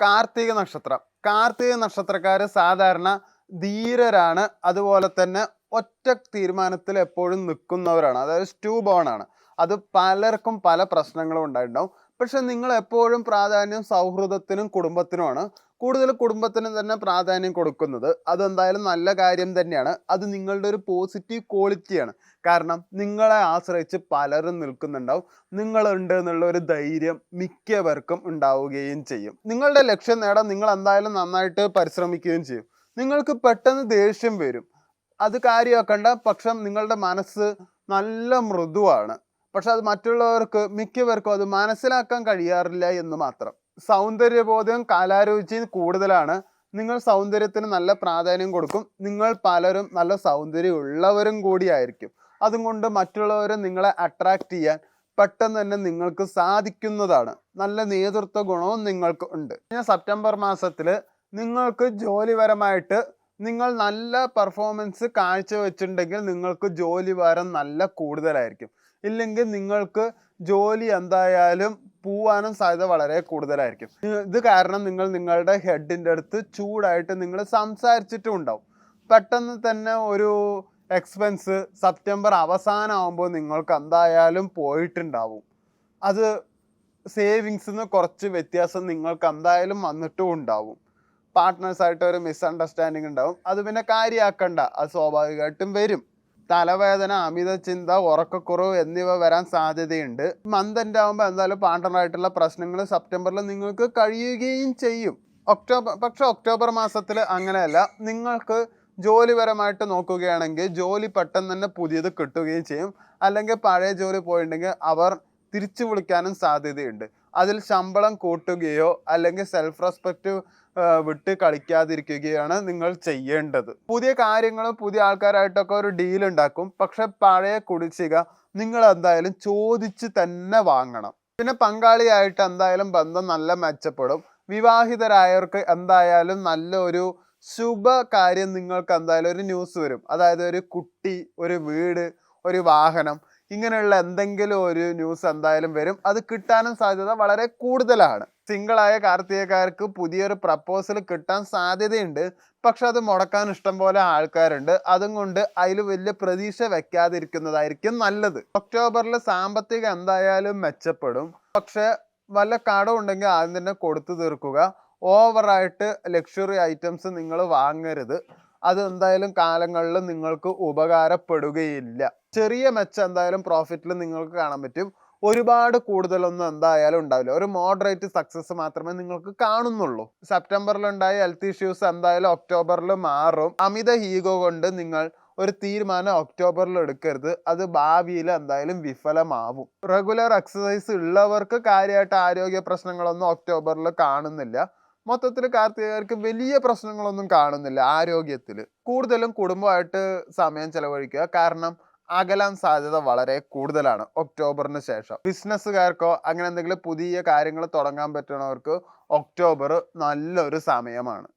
കാർത്തിക നക്ഷത്രം. കാർത്തിക നക്ഷത്രക്കാർ സാധാരണ ധീരരാണ്. അതുപോലെ തന്നെ ഒറ്റ തീരുമാനത്തിൽ എപ്പോഴും നിൽക്കുന്നവരാണ്. അതായത് സ്റ്റൂ ബോൺ ആണ്. അത് പലർക്കും പല പ്രശ്നങ്ങളും ഉണ്ടായിട്ടുണ്ടാവും. പക്ഷെ നിങ്ങൾ എപ്പോഴും പ്രാധാന്യം സൗഹൃദത്തിനും കുടുംബത്തിനുമാണ്. കൂടുതൽ കുടുംബത്തിന് തന്നെ പ്രാധാന്യം കൊടുക്കുന്നത്. അതെന്തായാലും നല്ല കാര്യം തന്നെയാണ്. അത് നിങ്ങളുടെ ഒരു പോസിറ്റീവ് ക്വാളിറ്റിയാണ് കാരണം നിങ്ങളെ ആശ്രയിച്ച് പലരും നിൽക്കുന്നുണ്ടാവും. നിങ്ങളുണ്ട് എന്നുള്ള ഒരു ധൈര്യം മിക്കവർക്കും ഉണ്ടാവുകയും ചെയ്യും. നിങ്ങളുടെ ലക്ഷ്യം നേടാൻ നിങ്ങൾ എന്തായാലും നന്നായിട്ട് പരിശ്രമിക്കുകയും ചെയ്യും. നിങ്ങൾക്ക് പെട്ടെന്ന് ദേഷ്യം വരും. അത് കാര്യമാക്കണ്ട. പക്ഷം നിങ്ങളുടെ മനസ്സ് നല്ല മൃദുവാണ്. പക്ഷെ അത് മറ്റുള്ളവർക്ക് മിക്കവർക്കും അത് മനസ്സിലാക്കാൻ കഴിയാറില്ല എന്ന് മാത്രം. സൗന്ദര്യബോധം കാലാരോചിയും കൂടുതലാണ്. നിങ്ങൾ സൗന്ദര്യത്തിന് നല്ല പ്രാധാന്യം കൊടുക്കും. നിങ്ങൾ പലരും നല്ല സൗന്ദര്യം ഉള്ളവരും കൂടിയായിരിക്കും. അതുകൊണ്ട് മറ്റുള്ളവരെ നിങ്ങളെ അട്രാക്റ്റ് ചെയ്യാൻ പെട്ടെന്ന് തന്നെ നിങ്ങൾക്ക് സാധിക്കുന്നതാണ്. നല്ല നേതൃത്വ ഗുണവും നിങ്ങൾക്ക് ഉണ്ട്. കഴിഞ്ഞ സെപ്റ്റംബർ മാസത്തിൽ നിങ്ങൾക്ക് ജോലിപരമായിട്ട് നിങ്ങൾ നല്ല പെർഫോമൻസ് കാഴ്ചവെച്ചിട്ടുണ്ടെങ്കിൽ നിങ്ങൾക്ക് ജോലി ഭാരം നല്ല കൂടുതലായിരിക്കും. ഇല്ലെങ്കിൽ നിങ്ങൾക്ക് ജോലി എന്തായാലും പോവാനും സാധ്യത വളരെ കൂടുതലായിരിക്കും. ഇത് കാരണം നിങ്ങൾ നിങ്ങളുടെ ഹെഡിന്റെ അടുത്ത് ചൂടായിട്ട് നിങ്ങൾ സംസാരിച്ചിട്ടും ഉണ്ടാവും. പെട്ടെന്ന് തന്നെ ഒരു എക്സ്പെൻസ് സെപ്റ്റംബർ അവസാനമാകുമ്പോൾ നിങ്ങൾക്ക് എന്തായാലും പോയിട്ടുണ്ടാവും. അത് സേവിങ്സിന്ന് കുറച്ച് വ്യത്യാസം നിങ്ങൾക്ക് എന്തായാലും വന്നിട്ടും ഉണ്ടാവും. പാർട്ട്നേഴ്സായിട്ട് ഒരു മിസ്അണ്ടർസ്റ്റാൻഡിങ് ഉണ്ടാവും. അത് പിന്നെ കാര്യമാക്കണ്ട അത് സ്വാഭാവികമായിട്ടും വരും. തലവേദന അമിത ചിന്ത ഉറക്കക്കുറവ് എന്നിവ വരാൻ സാധ്യതയുണ്ട്. മന്ത് എൻഡ് ആകുമ്പോൾ എന്തായാലും പാണ്ടനായിട്ടുള്ള പ്രശ്നങ്ങൾ സെപ്റ്റംബറിൽ നിങ്ങൾക്ക് കഴിയുകയും ചെയ്യും. ഒക്ടോബർ പക്ഷെ ഒക്ടോബർ മാസത്തിൽ അങ്ങനെയല്ല. നിങ്ങൾക്ക് ജോലിപരമായിട്ട് നോക്കുകയാണെങ്കിൽ ജോലി പെട്ടെന്ന് തന്നെ പുതിയത് കിട്ടുകയും ചെയ്യും. അല്ലെങ്കിൽ പഴയ ജോലി പോയിട്ടുണ്ടെങ്കിൽ അവർ തിരിച്ചു വിളിക്കാനും സാധ്യതയുണ്ട്. അതിൽ ശമ്പളം കൂട്ടുകയോ അല്ലെങ്കിൽ സെൽഫ് റെസ്പെക്റ്റ് വിട്ട് കളിക്കാതിരിക്കുകയാണ് നിങ്ങൾ ചെയ്യേണ്ടത്. പുതിയ കാര്യങ്ങളും പുതിയ ആൾക്കാരായിട്ടൊക്കെ ഒരു ഡീൽ ഉണ്ടാക്കും. പക്ഷെ പഴയ കുടിശ്ശിക നിങ്ങൾ എന്തായാലും ചോദിച്ച് തന്നെ വാങ്ങണം. പിന്നെ പങ്കാളിയായിട്ട് എന്തായാലും ബന്ധം നല്ല മെച്ചപ്പെടും. വിവാഹിതരായവർക്ക് എന്തായാലും നല്ലൊരു ശുഭ കാര്യം നിങ്ങൾക്ക് എന്തായാലും ഒരു ന്യൂസ് വരും. അതായത് ഒരു കുട്ടി ഒരു വീട് ഒരു വാഹനം ഇങ്ങനെയുള്ള എന്തെങ്കിലും ഒരു ന്യൂസ് എന്തായാലും വരും. അത് കിട്ടാനും സാധ്യത വളരെ കൂടുതലാണ്. സിംഗിളായ കാർത്തികക്കാർക്ക് പുതിയൊരു പ്രപ്പോസൽ കിട്ടാൻ സാധ്യതയുണ്ട്. പക്ഷെ അത് മുടക്കാൻ ഇഷ്ടം പോലെ ആൾക്കാരുണ്ട്. അതും കൊണ്ട് അതിൽ വലിയ പ്രതീക്ഷ വെക്കാതിരിക്കുന്നതായിരിക്കും നല്ലത്. ഒക്ടോബറിൽ സാമ്പത്തികം എന്തായാലും മെച്ചപ്പെടും. പക്ഷെ വല്ല കടം ഉണ്ടെങ്കിൽ ആദ്യം തന്നെ കൊടുത്തു തീർക്കുക. ഓവറായിട്ട് ലക്ഷറി ഐറ്റംസ് നിങ്ങൾ വാങ്ങരുത്. അത് എന്തായാലും കാലങ്ങളിൽ നിങ്ങൾക്ക് ഉപകാരപ്പെടുകയില്ല. ചെറിയ മെച്ചം എന്തായാലും പ്രോഫിറ്റിൽ നിങ്ങൾക്ക് കാണാൻ പറ്റും. ഒരുപാട് കൂടുതലൊന്നും എന്തായാലും ഉണ്ടാവില്ല. ഒരു മോഡറേറ്റ് സക്സസ് മാത്രമേ നിങ്ങൾക്ക് കാണുന്നുള്ളൂ. സെപ്റ്റംബറിൽ ഉണ്ടായ ഹെൽത്ത് ഇഷ്യൂസ് എന്തായാലും ഒക്ടോബറിൽ മാറും. അമിത ഹീഗോ കൊണ്ട് നിങ്ങൾ ഒരു തീരുമാനം ഒക്ടോബറിൽ എടുക്കരുത്. അത് ഭാവിയിൽ എന്തായാലും വിഫലമാവും. റെഗുലർ എക്സസൈസ് ഉള്ളവർക്ക് കാര്യമായിട്ട് ആരോഗ്യ പ്രശ്നങ്ങളൊന്നും ഒക്ടോബറിൽ കാണുന്നില്ല. മൊത്തത്തിൽ കാർത്തികർക്ക് വലിയ പ്രശ്നങ്ങളൊന്നും കാണുന്നില്ല ആരോഗ്യത്തിൽ കൂടുതലും കുടുംബമായിട്ട് സമയം ചെലവഴിക്കുക. കാരണം അകലാൻ സാധ്യത വളരെ കൂടുതലാണ് ഒക്ടോബറിന് ശേഷം. ബിസിനസ്സുകാർക്കോ അങ്ങനെ എന്തെങ്കിലും പുതിയ കാര്യങ്ങൾ തുടങ്ങാൻ പറ്റുന്നവർക്ക് ഒക്ടോബർ നല്ലൊരു സമയമാണ്.